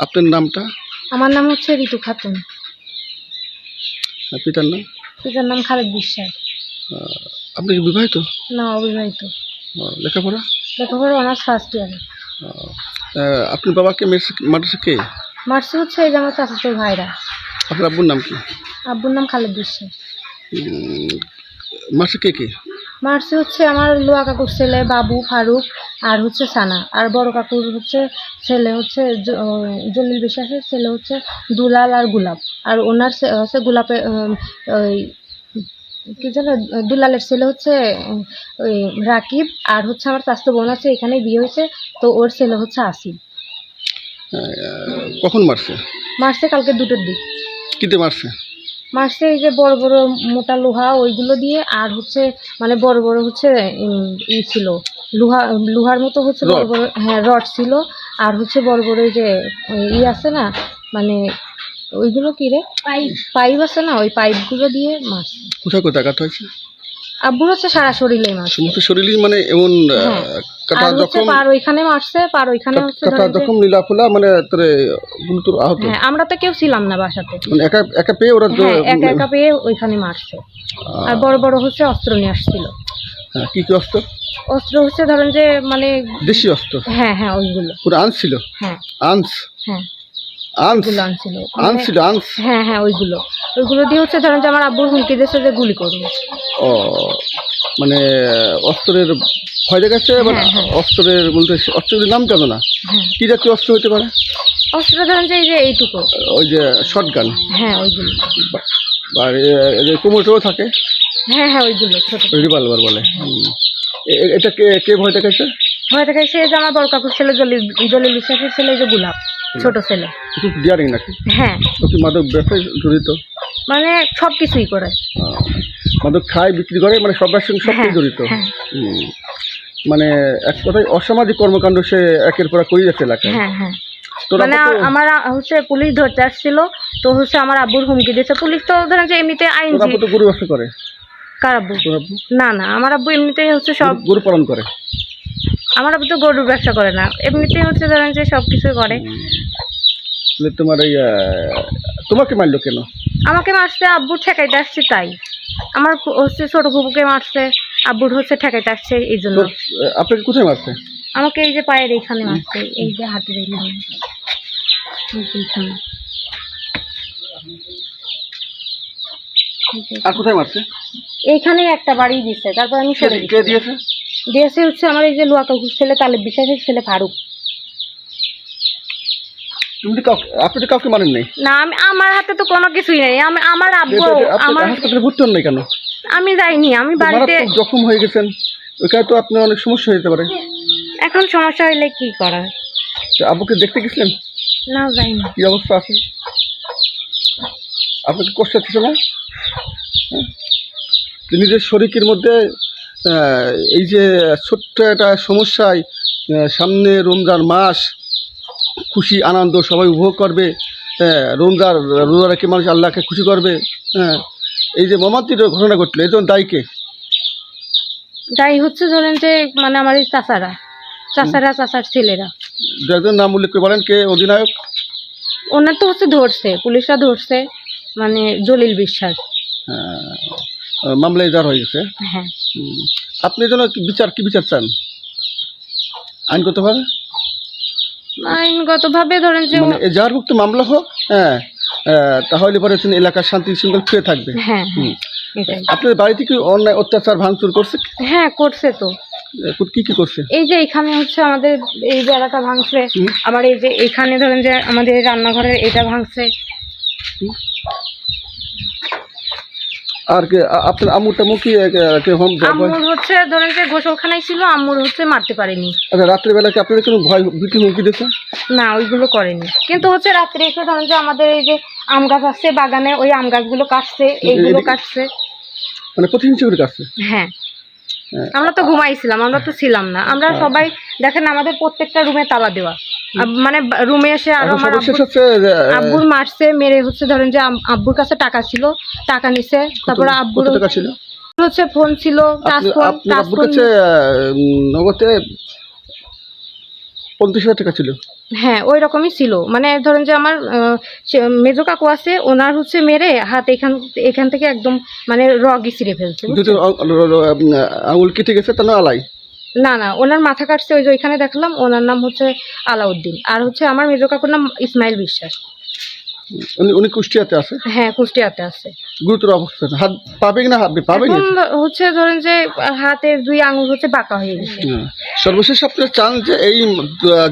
আপনার নামটা? আমার নাম হচ্ছে ঋতু খাতুন। আর পিতার নাম? পিতার নাম খালেদ বিশ্বাস। আহ, আপনি কি বিবাহিত? না অবিবাহিত। আহ, লেখাপড়া? লেখাপড়া অনার্স ফার্স্ট ইয়ারে। আহ, আহ, আপনার বাবাকে মাদ্রাসা কে মার্চে হচ্ছে এই যে আমার চাচাতো ভাইরা। আপনার আব্বুর নাম কি? আব্বুর নাম খালেদ বিশ্বাস। মাসে কে কে? মার্চে হচ্ছে আমার লোয়া কাকুর ছেলে বাবু ফারুক। আর হচ্ছে সানা। আর বড় কাকুর হচ্ছে ছেলে হচ্ছে জলিল বিশ্বাসের ছেলে হচ্ছে দুলাল আর গোলাপ আর ওনার হচ্ছে গোলাপের ওই কি যেন দুলালের ছেলে হচ্ছে ওই রাকিব। আর হচ্ছে আমার চাস্তো বোন আছে এখানে বিয়ে হয়েছে। তো ওর ছেলে হচ্ছে আসিফ। আহ, কখন মারছে? মার্চে কালকে দুটোর দিক। কিতে মারছে? মারছে এই যে বড় বড় মোটা লোহা ওইগুলো দিয়ে আর হচ্ছে মানে বড় বড় হচ্ছে ই ছিল। লোহা লোহার মতো হচ্ছে বড় রড। বড় হ্যাঁ রড ছিল। আর হচ্ছে বড় বড় এই যে ই আছে না মানে ওইগুলো কি রে? পাইপ। পাইপ আছে না ওই পাইপগুলো দিয়ে মারছে কোথায় কোথায় আঘাত হয়েছে? আব্বুর হচ্ছে সারা শরীরে মারছে সমস্ত শরীরই মানে এমন হ্যাঁ। কাটা আর জখম? পার ওইখানে মারছে পার ওইখানে হচ্ছে কাটা জখম লীলা ফোলা মানে তোরে গুরুতর আহত? হ্যাঁ আমরা তো কেউ ছিলাম না বাসাতে। মানে একা একা পেয়ে ওরা হ্যাঁ একা একা পেয়ে ওইখানে মারছে। আর বড় বড় হচ্ছে অস্ত্র নিয়ে আসছিল। হ্যাঁ, কি কি অস্ত্র? অস্ত্র হচ্ছে ধরেন যে মানে দেশি অস্ত্র? হ্যাঁ হ্যাঁ ওইগুলো। পুরো আনস ছিল? হ্যাঁ। আনস? হ্যাঁ। আনস? ওগুলো আনছিল আনস ছিল হ্যাঁ। হ্যাঁ ওইগুলো। ওইগুলো দিয়ে হচ্ছে ধরেন যে আমার আব্বুর হুমকি দিয়েছে যে গুলি করবে ও মানে অস্ত্রের ভয় দেখাচ্ছে হ্যাঁ, হ্যাঁ। অস্ত্রের বলতে অস্ত্রের নাম জানো না? হ্যাঁ। কি জাতীয় অস্ত্র হতে পারে? অস্ত্র ধরেন যে এই যে এইটুকু। ওই যে শর্ট গান হ্যাঁ ওইগুলো। আর কোমরটাও থাকে? হ্যাঁ হ্যাঁ ওইগুলো রিভলভার বলে। এটা কে কে ভয় হয়ে থাকে সে যে আমার বড় কাকুর ছেলে জলিল জলিল বিশ্বাসের ছেলে যে গোলাপ ছোট ছেলে। ডিয়ারিং নাকি? হ্যাঁ। কি মাদক ব্যবসায় জড়িত? মানে সব কিছুই করে। মাদক খায় বিক্রি করে মানে সব হ্যাঁ, জড়িত? হ্যাঁ। মানে এক কথায় অসামাজিক কর্মকাণ্ড সে একের পর করে যাচ্ছে এলাকায়। হ্যাঁ হ্যাঁ। মানে আমার হচ্ছে পুলিশ ধরতে আসছিল তো হচ্ছে আমার আব্বুর হুমকি দিয়েছে। পুলিশ তো ধরেন যে এমনিতে আইন করে। কার আব্বু? না না আমার আব্বু এমনিতেই হচ্ছে সব গরু- পালন করে? আমার আব্বু তো গরুর ব্যবসা করে না। এমনিতেই হচ্ছে ধরেন যে সব কিছুই করে। তাহলে তোমার এই আহ, তোমাকে মারলো কেন? আমাকে মারছে আব্বু ঠেকাইতে আসছে তাই। আমার হচ্ছে ছোট ফুপুকে মারছে আব্বুর হচ্ছে ঠেকাইতে আসছে এই জন্য। তো আহ, আপনাকে কোথায় মারছে? আমাকে এই যে পায়ের এইখানে মারছে এই যে হাতের এইখানে। এই যে এইখানে। এই যে- আর কোথায় মারছে? এইখানে একটা বাড়ি দিচ্ছে তারপর আমি সরে কে- দিয়েছে? দিয়েছে হচ্ছে আমার এই যে লোয়া কাকুর ছেলে তালেব বিশ্বাসের ছেলে ফারুক। তুমি কাউকে আপনি তো কাউকে মারেন নাই। না আমি আমার হাতে তো কোনো কিছুই নেই। আমি আমার আব্বু আমার হাসপাতালে ভর্তি হন নাই কেন? আমি যাইনি আমি বাড়িতে জখম হয়ে গেছেন। ওইখানে তো আপনার অনেক সমস্যা হতে পারে। এখন সমস্যা হইলে কি করার তো আব্বুকে দেখতে গেছিলেন? না যাইনি। কি অবস্থা আছে? আপনাকে কষ্ট হচ্ছে না? হ্যাঁ? নিজের শরীরের মধ্যে এই যে ছোট্ট একটা সমস্যায় সামনে রমজান মাস খুশি আনন্দ সবাই উপভোগ করবে রমজান রোজা রেখে মানুষ আল্লাহকে খুশি করবে হ্যাঁ। এই যে মমান্তির ঘটনা ঘটলো এই জন্য দায়ীকে যাই হচ্ছে ধরেন যে মানে আমার এই চাচারা। চাচারা চাচার ছেলেরা। একজন নাম উল্লেখ করে বলেন কে? অধিনায়ক? ওনার তো হচ্ছে ধরছে পুলিশরা ধরছে মানে জলিল বিশ্বাস। মামলায় যার হয়ে গেছে। হ্যাঁ। আপনি যেন কি বিচার কি বিচার চান? আইনগতভাবে? আইনগতভাবে ধরেন যে মানে এ যার মামলা হোক হ্যাঁ তাহলে পরে এলাকার শান্তি শৃঙ্খল ফিরে থাকবে। হ্যাঁ। হ্যাঁ। আপনার বাড়িতে কি অন্যায় অত্যাচার ভাঙচুর করছে? হ্যাঁ করছে তো। কি কি করছে? এই যে এখানে হচ্ছে আমাদের এই বেড়াটা ভাঙছে আবার এই যে এখানে ধরেন যে আমাদের রান্নাঘরের এটা ভাঙছে। আর কি আপনার আম্মু টামু কি হোম আম্মুর হচ্ছে ধরেন যে গোসলখানায় ছিল আম্মুর হচ্ছে মারতে পারেনি। আচ্ছা রাত্রের বেলা কি আপনাদের কোনো ভয় ভীতি হুমকি দিয়েছে না ওইগুলো করেনি। কিন্তু হচ্ছে রাত্রে এসে ধরেন যে আমাদের এই যে আম গাছ আছে বাগানে ওই আম গাছগুলো কাটছে এইগুলো কাটছে। মানে প্রতিহিংসা করে কাছে হ্যাঁ। হ্যাঁ। আমরা তো ঘুমাইছিলাম আমরা তো ছিলাম না। আমরা সবাই দেখেন আমাদের প্রত্যেকটা রুমে তালা দেওয়া। মানে রুমে এসে আর আমার আব্বুর- মারছে মেরে হচ্ছে ধরেন যে আব্বুর কাছে টাকা ছিল টাকা নিছে তারপরে আব্বুর টাকা ছিল? হচ্ছে ফোন ছিল টাচ ফোন টাচ আব্বুর ফোন কাছে নগদে পঞ্চাশ হাজার টাকা ছিল? হ্যাঁ ওই রকমই ছিল। মানে ধরেন যে আমার মেজো কাকু আছে ওনার হচ্ছে মেরে হাত এখান এখান থেকে একদম মানে রগই ছিঁড়ে ফেলছে দুটো আঙুল কেটে গেছে তা না আলাই না না ওনার মাথা কাটছে ওই যে ওইখানে দেখলাম ওনার নাম হচ্ছে আলাউদ্দিন। আর হচ্ছে আমার মেজ কাকুর নাম ইসমাইল বিশ্বাস। উনি উনি কুষ্টিয়াতে আছে? হ্যাঁ কুষ্টিয়াতে আছে। গুরুতর অবস্থা হাত পাবে না পাবে হচ্ছে ধরেন যে হাতের দুই আঙুল হচ্ছে বাঁকা হয়ে গেছে। হ্যাঁ। সর্বশেষ আপনারা চান যে এই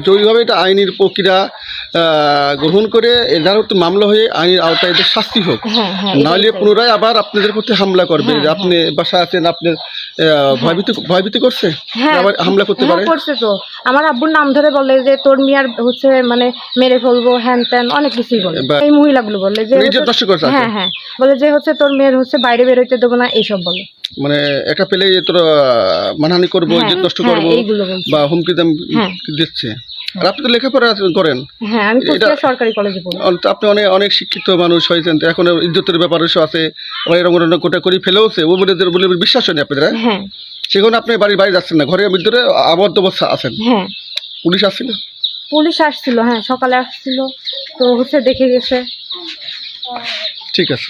জরুরিভাবে এটা আইনের প্রক্রিয়া গ্রহণ করে এদের তো মামলা হয়ে আইনের আওতায় এদের শাস্তি হোক। হ্যাঁ হ্যাঁ নাহলে পুনরায় আবার আপনাদের প্রতি হামলা করবে। হ্যাঁ, আপনি বাসা আছেন আপনার ভয়ভীতি ভয়ভীতি করছে? হ্যাঁ। আবার হামলা করতে হ্যাঁ, পারে? করছে তো। আমার আব্বুর নাম ধরে বলে যে তোর মিয়ার হচ্ছে মানে মেরে ফেলব হ্যান ত্যান অনেক কিছুই বলে। এই মহিলাগুলো বলে যে নষ্ট করেছে হ্যাঁ হ্যাঁ। বলে যে হচ্ছে তোর মেয়ের হচ্ছে বাইরে বেরোইতে দেবো না এইসব বলে। মানে একা পেলে তোর মানহানি করব হ্যাঁ, ইজ্জত নষ্ট হ্যাঁ, করব বা হুমকি দাম হ্যাঁ। দিচ্ছে। আর আপনি তো লেখাপড়া করেন। হ্যাঁ আমি কুষ্টিয়া সরকারি কলেজে পড়ি। আপনি অনেক অনেক শিক্ষিত মানুষ হয়েছেন এখন ইজ্জতের ব্যাপার আছে আবার এরকম অন্য কোটা করে ফেলেওছে ও বলে বলে বিশ্বাস হয়নি আপনাদের হ্যাঁ? সেখানে আপনি বাড়ি বাড়ি যাচ্ছেন না ঘরের ভিতরে আবদ্ধ অবস্থা আছেন। হ্যাঁ। পুলিশ আসছিল? পুলিশ আসছিল হ্যাঁ সকালে আসছিল তো হচ্ছে দেখে গেছে। ঠিক আছে।